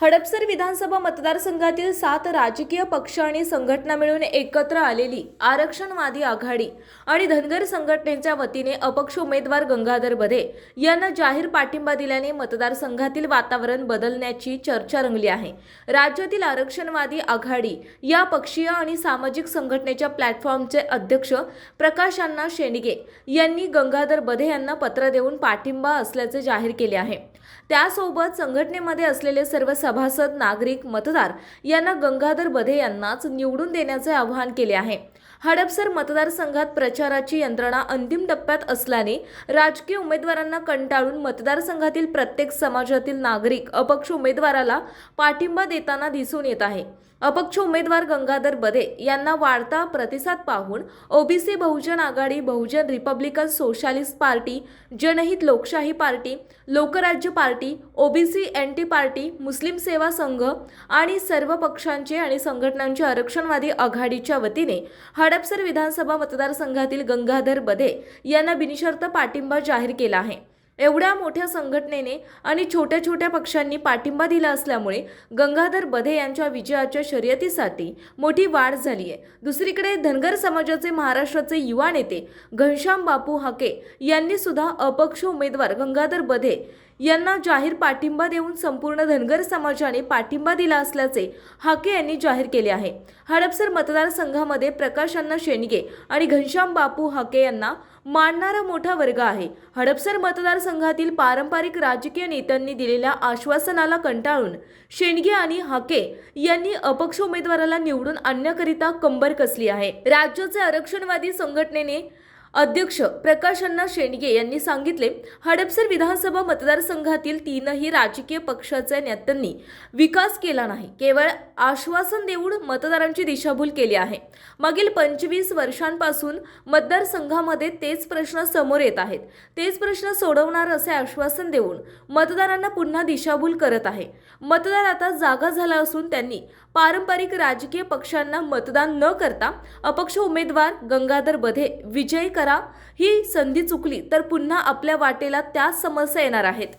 हडपसर विधानसभा मतदारसंघातील सात राजकीय पक्ष आणि संघटना मिळून एकत्र आलेली आरक्षणवादी आघाडी आणि धनगर संघटनेच्या वतीने अपक्ष उमेदवार गंगाधर बधे यांना जाहीर पाठिंबा दिल्याने मतदारसंघातील वातावरण बदलण्याची चर्चा रंगली आहे. राज्यातील आरक्षणवादी आघाडी या पक्षीय आणि सामाजिक संघटनेच्या प्लॅटफॉर्मचे अध्यक्ष प्रकाश अण्णा शेंडगे यांनी गंगाधर बधे यांना पत्र देऊन पाठिंबा असल्याचे जाहीर केले आहे. त्यासोबत संघटनेमध्ये असलेले सर्व सभासद नागरिक मतदार यांना गंगाधर बधे यांनाच निवडून देण्याचे आवाहन केले आहे. हडपसर मतदारसंघात प्रचाराची यंत्रणा अंतिम टप्प्यात असल्याने राजकीय उमेदवारांना कंटाळून मतदारसंघातील प्रत्येक समाजातील नागरिक अपक्ष उमेदवाराला पाठिंबा देताना दिसून येत आहे. अपक्ष उमेदवार गंगाधर बदे यांना वाढता प्रतिसाद पाहून OBC Bahujan Aghadi Bahujan Republican Socialist Party Janhit Lokshahi Party Lokrajya Party OBC N T Party Muslim Seva Sangh आणि सर्व पक्षांचे आणि संघटनांचे आरक्षणवादी आघाडीच्या वतीने हडपसर विधानसभा मतदारसंघातील गंगाधर बदे यांना बिनशर्त पाठिंबा जाहीर केला आहे. एवढ्या मोठ्या संघटनेने आणि छोट्या छोट्या पक्षांनी पाठिंबा दिला असल्यामुळे गंगाधर बधे यांच्या विजयाच्या शर्यतीसाठी मोठी वाढ झाली आहे. दुसरीकडे धनगर समाजाचे महाराष्ट्राचे युवा नेते घनश्याम बापू हाके यांनी सुद्धा अपक्ष उमेदवार गंगाधर बधे यांना जाहीर पाठिंबा देऊन संपूर्ण धनगर समाजाने पाठिंबा दिला असल्याचे हाके यांनी जाहीर केले आहे. हडपसर मतदारसंघामध्ये प्रकाश अण्णा शेंडगे आणि घनश्याम बापू हाके यांना मानणारा मोठा वर्ग आहे. हडपसर मतदारसंघातील पारंपरिक राजकीय नेत्यांनी दिलेल्या आश्वासनाला कंटाळून शेंडगे आणि हाके यांनी अपक्ष उमेदवाराला निवडून आणण्याकरिता कंबर कसली आहे. राज्याचे आरक्षणवादी संघटनेने अध्यक्ष प्रकाश अण्णा शेंडगे यांनी सांगितले हडपसर विधानसभा मतदारसंघातील तीनही राजकीय पक्षाच्या नेत्यांनी विकास केला नाही. केवळ आश्वासन देऊन मतदारांची दिशाभूल केली आहे. मागील पंचवीस वर्षांपासून मतदारसंघामध्ये तेच प्रश्न समोर येत आहेत. तेच प्रश्न सोडवणार असे आश्वासन देऊन मतदारांना पुन्हा दिशाभूल करत आहे. मतदार आता जागा झाला असून त्यांनी पारंपरिक राजकीय पक्षांना मतदान न करता अपक्ष उमेदवार गंगाधर बधे विजयी करा. ही संधी चुकली तर पुन्हा आपल्या वाटेला त्याच समस्या येणार आहेत.